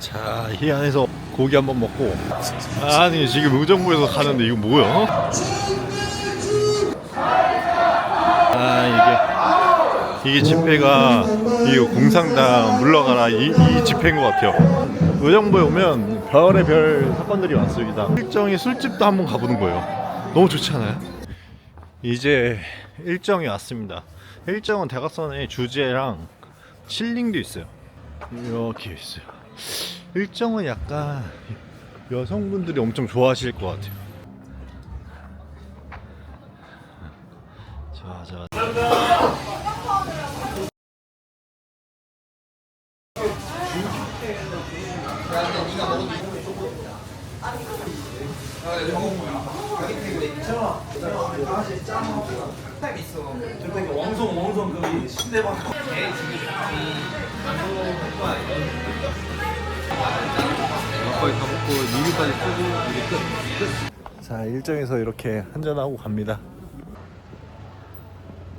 자, 이 안에서 고기 한번 먹고. 아니, 지금 의정부에서 가는데 이거 뭐야? 아, 이게, 이게 집회가, 이거 공상당 물러가라, 이, 이 집회인 것 같아요. 의정부에 오면 별의 별 사건들이 많습니다. 일정이 술집도 한번 가보는 거예요. 너무 좋지 않아요? 이제 일정이 왔습니다. 일정은 대각선에 주제랑 칠링도 있어요. 이렇게 있어요. 일정은 약간 여성분들이 엄청 좋아하실 것 같아요. 자, 자. 거의 다 먹고 리뷰까지 쓰고 이제 끝. 자, 일정에서 이렇게 한잔하고 갑니다.